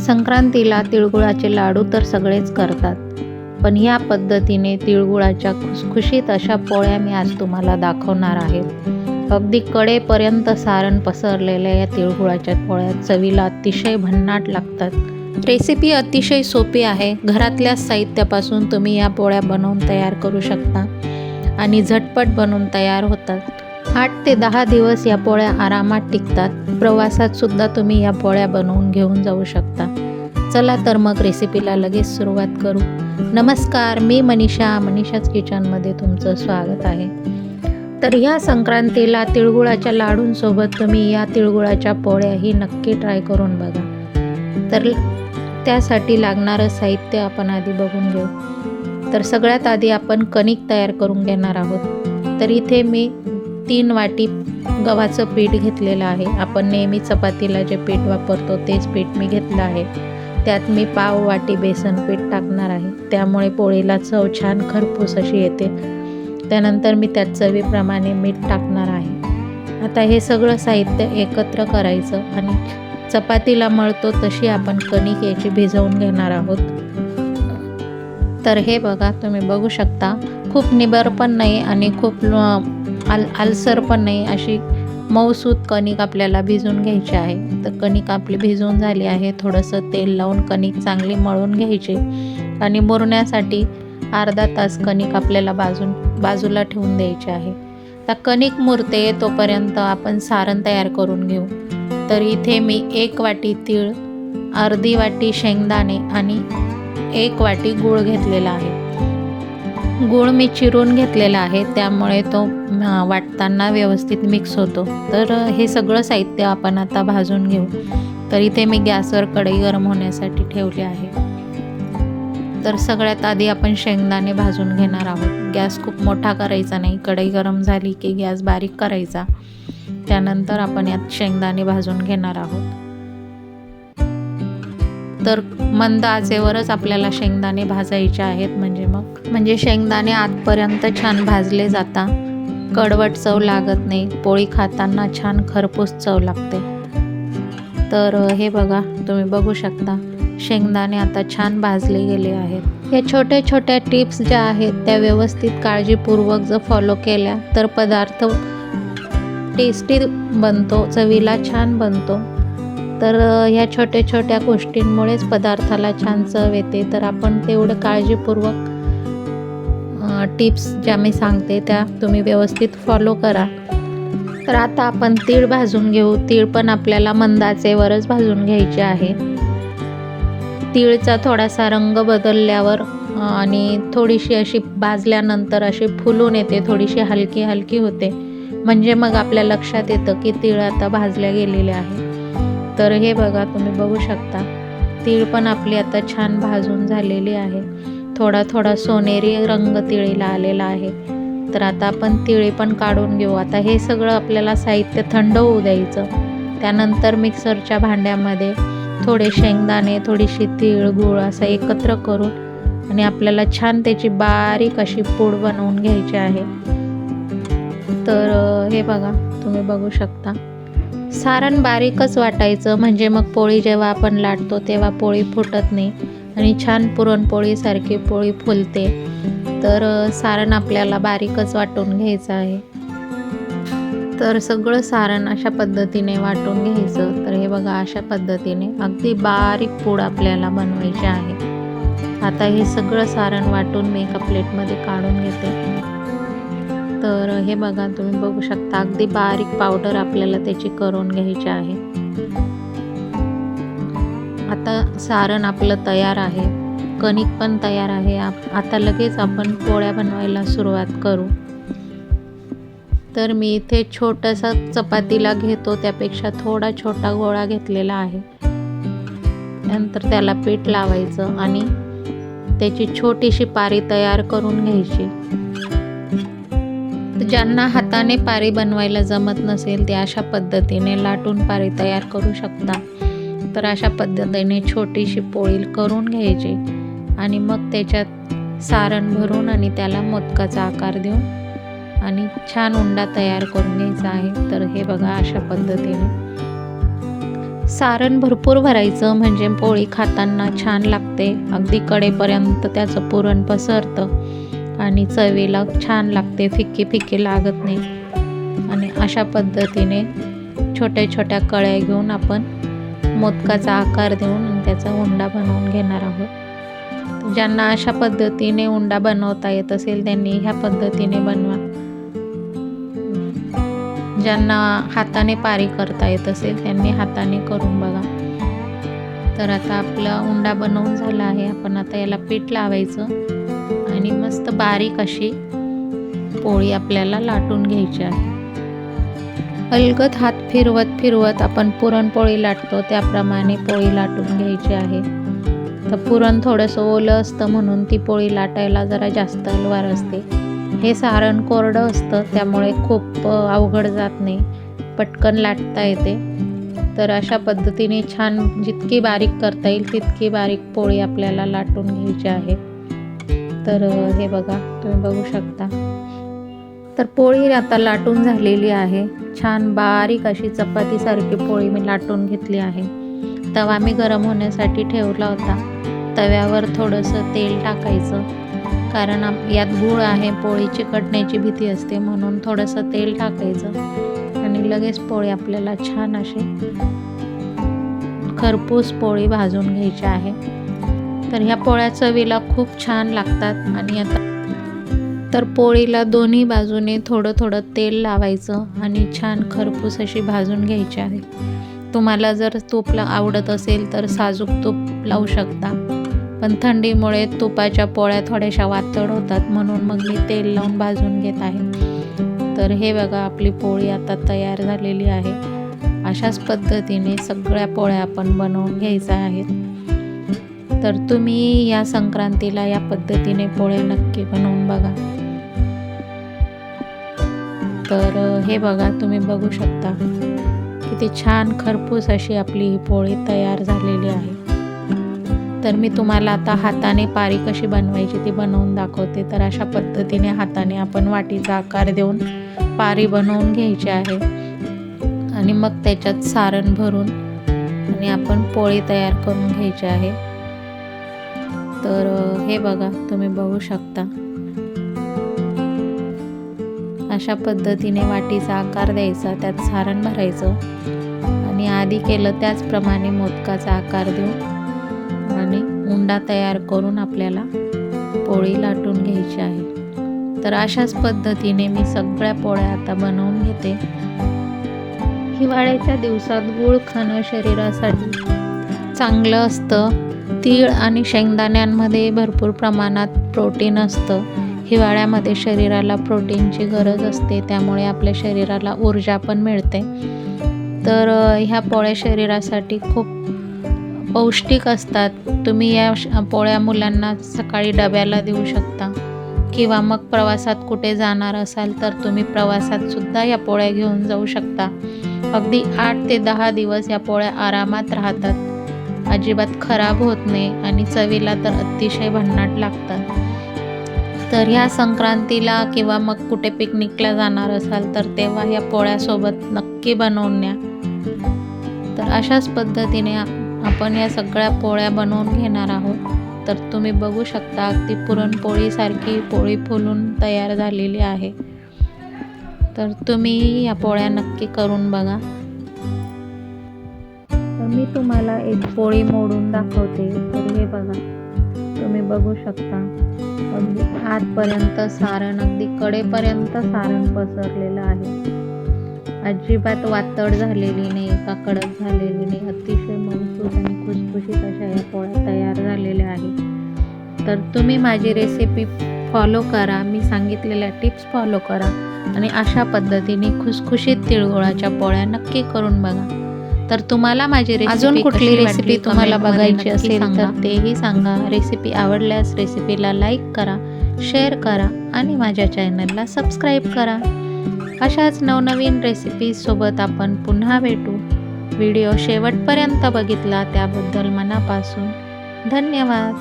संक्रांतीला तिळगुळाचे लाडू तर सगळेच करतात पण या पद्धतीने तिळगुळाच्या खुसखुशीत अशा पोळ्या मी आज तुम्हाला दाखवणार आहे. अगदी कडेपर्यंत सारण पसरलेल्या या तिळगुळाच्या पोळ्या चवीला अतिशय भन्नाट लागतात. रेसिपी अतिशय सोपी आहे. घरातल्या साहित्यापासून तुम्ही या पोळ्या बनवून तयार करू शकता आणि झटपट बनवून तयार होतात. आठ ते दहा दिवस या पोळ्या आरामात टिकतात. प्रवासात सुद्धा तुम्ही या पोळ्या बनवून घेऊन जाऊ शकता. चला तर मग रेसिपीला लगेच सुरुवात करू. नमस्कार मी मनीषा. मनीषाच किचनमध्ये तुमचं स्वागत आहे. तर ह्या संक्रांतीला तिळगुळाच्या लाडूंसोबत तुम्ही या तिळगुळाच्या पोळ्याही नक्की ट्राय करून बघा. तर त्यासाठी लागणारं साहित्य आपण आधी बघून घेऊ. तर सगळ्यात आधी आपण कणिक तयार करून घेणार आहोत. तर इथे मी तीन वाटी गव्हाचं पीठ घेतलेलं आहे. आपण नेहमी चपातीला जे पीठ वापरतो तेच पीठ मी घेतलं आहे. त्यात मी पाव वाटी बेसन पीठ टाकणार आहे. त्यामुळे पोळीला चव छान खरपूस अशी येते. त्यानंतर मी त्यात चवीप्रमाणे मीठ टाकणार आहे. आता हे सगळं साहित्य एकत्र करायचं आणि चपातीला मळतो तशी आपण कणिक याची भिजवून घेणार आहोत. तर हे बघा तुम्ही बघू शकता. खूप निबर पण नाही आणि खूप आल आलसर पण नाही अशी मऊसूत कणिक आपल्याला भिजून घ्यायची आहे. तर कणिक आपली भिजून झाली आहे थोडंसं तेल लावून कणिक चांगली मळून घ्यायची आणि मुरण्यासाठी अर्धा तास कणिक आपल्याला बाजून बाजूला ठेवून द्यायची आहे. तर कणिक मुरते तोपर्यंत आपण सारण तयार करून घेऊ. तर इथे मी एक वाटी तीळ अर्धी वाटी शेंगदाणे आणि एक वाटी गूळ घेतलेला आहे. गूळ मी चिरून घेतलेला आहे त्यामुळे तो वाटताना व्यवस्थित मिक्स होतो. तर हे सगळं साहित्य आपण आता भाजून घेऊ. तर इथे मी गॅसवर कढई गरम होण्यासाठी ठेवली आहे. तर सगळ्यात आधी आपण शेंगदाणे भाजून घेणार आहोत. गॅस खूप मोठा करायचा नाही. कढई गरम झाली की गॅस बारीक करायचा. त्यानंतर आपण यात शेंगदाणे भाजून घेणार आहोत. तर मंद आचेवरच आपल्याला शेंगदाणे भाजायचे आहेत म्हणजे मग. म्हणजे शेंगदाणे आतपर्यंत छान भाजले जाता. कडवट चव लागत नाही. पोळी खाताना छान खरपूस चव लागते. तर हे बघा तुम्ही बघू शकता. शेंगदाणे आता छान भाजले गेले आहेत. या छोट्या छोट्या टिप्स ज्या आहेत त्या व्यवस्थित काळजीपूर्वक जर फॉलो केल्या तर पदार्थ टेस्टी बनतो चवीला छान बनतो. तर ह्या छोट्या छोट्या गोष्टींमुळेच पदार्थाला छान चव येते. तर आपण तेवढं काळजीपूर्वक टिप्स ज्या मी सांगते त्या तुम्ही व्यवस्थित फॉलो करा. तर आता आपण तीळ भाजून घेऊ. तीळ पण आपल्याला मंदाचेवरच भाजून घ्यायचे आहे. तीळचा थोडासा रंग बदलल्यावर आणि थोडीशी अशी भाजल्यानंतर अशी फुलून येते. थोडीशी हलकी हलकी होते. म्हणजे मग आपल्या लक्षात येतं की तीळ आता भाजल्या गेलेले आहे तर हे बघा तुम्ही बघू शकता. तीळ पण आपली आता छान भाजून झालेली आहे. थोडा थोडा सोनेरी रंग तिळीला आलेला आहे. तर आता आपण तिळी पण काढून घेऊ. आता हे सगळं आपल्याला साहित्य थंड होऊ द्यायचं. त्यानंतर मिक्सरच्या भांड्यामध्ये थोडे शेंगदाणे थोडीशी तीळ गूळ असं एकत्र करून आणि आपल्याला छान त्याची बारीक अशी पूड बनवून घ्यायची आहे. तर हे बघा तुम्ही बघू शकता. सारण बारीकच वाटायचं. म्हणजे मग पोळी जेव्हा आपण लाटतो तेव्हा पोळी फुटत नाही. आणि छान पुरणपोळीसारखी पोळी फुलते. तर सारण आपल्याला बारीकच वाटून घ्यायचं आहे. तर सगळं सारण अशा पद्धतीने वाटून घ्यायचं. तर हे बघा अशा पद्धतीने अगदी बारीक पूड आपल्याला बनवायची आहे. आता हे सगळं सारण वाटून मी एका प्लेटमध्ये काढून घेते. तर हे बघा तुम्ही बघू शकता अगदी बारीक पावडर आपल्याला त्याची करून घ्यायची आहे. आता सारण आपलं तयार आहे. कणिक पण तयार आहे. आता लगेच आपण पोळ्या बनवायला सुरुवात करू. तर मी इथे छोटासा चपातीला घेतो. त्यापेक्षा थोडा छोटा गोळा घेतलेला आहे. नंतर त्याला पीठ लावायचं आणि त्याची छोटीशी पारी तयार करून घ्यायची. ज्यांना हाताने पारी बनवायला जमत नसेल ते अशा पद्धतीने लाटून पारी तयार करू शकता. तर अशा पद्धतीने छोटीशी पोळी करून घ्यायची आणि मग त्याच्यात सारण भरून आणि त्याला मोदकाचा आकार देऊन आणि छान उंडा तयार करून घ्यायचा आहे. तर हे बघा अशा पद्धतीने. सारण भरपूर भरायचं म्हणजे पोळी खाताना छान लागते. अगदी कडेपर्यंत त्याचं पुरण पसरतं. आणि चवीला छान लागते फिक्की फिक्की लागत नाही. आणि अशा पद्धतीने छोट्या छोट्या कळ्या घेऊन आपण मोदकाचा आकार देऊन त्याचा उंडा बनवून घेणार आहोत. ज्यांना अशा पद्धतीने उंडा बनवता येत असेल त्यांनी ह्या पद्धतीने बनवा. ज्यांना हाताने पारी करता येत असेल त्यांनी हाताने करून बघा. तर आता आपला उंडा बनवून झाला आहे. आपण आता याला पीठ लावायचं. आणि मस्त बारीक अशी पोळी आपल्याला लाटून घ्यायची आहे. अलगद हात फिरवत फिरवत आपण पुरणपोळी लाटतो. त्याप्रमाणे पोळी लाटून घ्यायची आहे. तर पुरण थोडंसं ओलं असतं म्हणून ती पोळी लाटायला जरा जास्त अलवार असते. हे सारण कोरडं असतं त्यामुळे खूप अवघड जात नाही. पटकन लाटता येते. तर अशा पद्धतीने छान जितकी बारीक करता येईल तितकी बारीक पोळी आपल्याला लाटून घ्यायची आहे. तर हे बघा तुम्ही बघू शकता. तर पोळी आता लाटून झालेली आहे. छान बारीक अशी चपातीसारखी पोळी मी लाटून घेतली आहे. तवा मी गरम होण्यासाठी ठेवला होता. तव्यावर थोडंसं तेल टाकायचं. कारण आप यात गूळ आहे पोळी चिकटण्याची भीती असते म्हणून थोडंसं तेल टाकायचं. आणि लगेच पोळी आपल्याला छान अशी खरपूस पोळी भाजून घ्यायची आहे. तर ह्या पोळ्या चवीला खूप छान लागतात आणि आता तर पोळीला दोन्ही बाजूने थोडं थोडं तेल लावायचं आणि छान खरपूस अशी भाजून घ्यायची आहे. तुम्हाला जर तूपला आवडत असेल तर साजूक तूप लावू शकता. पण थंडीमुळे तुपाच्या पोळ्या थोड्याशा वातड होतात म्हणून मग मी तेल लावून भाजून घेत आहे. तर हे बघा आपली पोळी आता तयार झालेली आहे. अशाच पद्धतीने सगळ्या पोळ्या आपण बनवून घ्यायच्या आहेत. तर तुम्ही या संक्रांतीला या पद्धतीने पोळ्या नक्की बनवून बघा. तर हे बघा तुम्ही बघू शकता किती छान खरपूस अशी आपली ही पोळी तयार झालेली आहे. तर मी तुम्हाला आता हाताने पारी कशी बनवायची ती बनवून दाखवते. तर अशा पद्धतीने हाताने आपण वाटीचा आकार देऊन पारी बनवून घ्यायची आहे. आणि मग त्याच्यात सारण भरून आणि आपण पोळी तयार करून घ्यायची आहे. तर हे बघा तुम्ही बघू शकता. अशा पद्धतीने वाटीचा आकार द्यायचा त्यात सारण भरायचं आणि आधी केलं त्याचप्रमाणे मोदकाचा आकार देऊन आणि उंडा तयार करून आपल्याला पोळी लाटून घ्यायची आहे. तर अशाच पद्धतीने मी सगळ्या पोळ्या आता बनवून घेते. हिवाळ्याच्या दिवसात गूळ खाणं शरीरासाठी चांगलं असतं. तीळ आणि शेंगदाण्यांमध्ये भरपूर प्रमाणात प्रोटीन असतं. हिवाळ्यामध्ये शरीराला प्रोटीनची गरज असते त्यामुळे आपल्या शरीराला ऊर्जा पण मिळते. तर ह्या पोळ्या शरीरासाठी खूप पौष्टिक असतात. तुम्ही या पोळ्या मुलांना सकाळी डब्याला देऊ शकता. किंवा मग प्रवासात कुठे जाणार असाल तर तुम्ही प्रवासात सुद्धा या पोळ्या घेऊन जाऊ शकता. अगदी आठ ते दहा दिवस या पोळ्या आरामात राहतात. अजिबात खराब होत नाही आणि चवीला तर अतिशय भन्नाट लागतात. तर ह्या संक्रांतीला किंवा मग कुठे पिकनिकला जाणार असाल तर तेव्हा या पोळ्यासोबत नक्की बनवून न्या. तर अशाच पद्धतीने आपण या सगळ्या पोळ्या बनवून घेणार आहोत. तर तुम्ही बघू शकता अगदी पुरणपोळीसारखी पोळी फुलून तयार झालेली आहे. तर तुम्ही या पोळ्या नक्की करून बघा. मी तुम्हाला एक पोळी मोडून दाखवते. तर हे बघा तुम्ही बघू शकता. अगदी आतपर्यंत सारण अगदी कडेपर्यंत सारण पसरलेलं आहे. अजिबात वातड झालेली नाही का कडक झालेली नाही. अतिशय मजबूत आणि खुसखुशीत अशा या पोळ्या तयार झालेल्या आहेत. तर तुम्ही माझी रेसिपी फॉलो करा. मी सांगितलेल्या टिप्स फॉलो करा. आणि अशा पद्धतीने खुसखुशीत तिळगुळाच्या पोळ्या नक्की करून बघा. तर तुम्हाला माझी रेसिपी अजून कुठली रेसिपी तुम्हाला बघायची असेल तर तर तेही सांगा. रेसिपी आवडल्यास रेसिपीला लाईक करा शेअर करा आणि माझ्या चॅनलला सबस्क्राईब करा. अशाच नवनवीन रेसिपीजसोबत आपण पुन्हा भेटू. व्हिडिओ शेवटपर्यंत बघितला त्याबद्दल मनापासून धन्यवाद.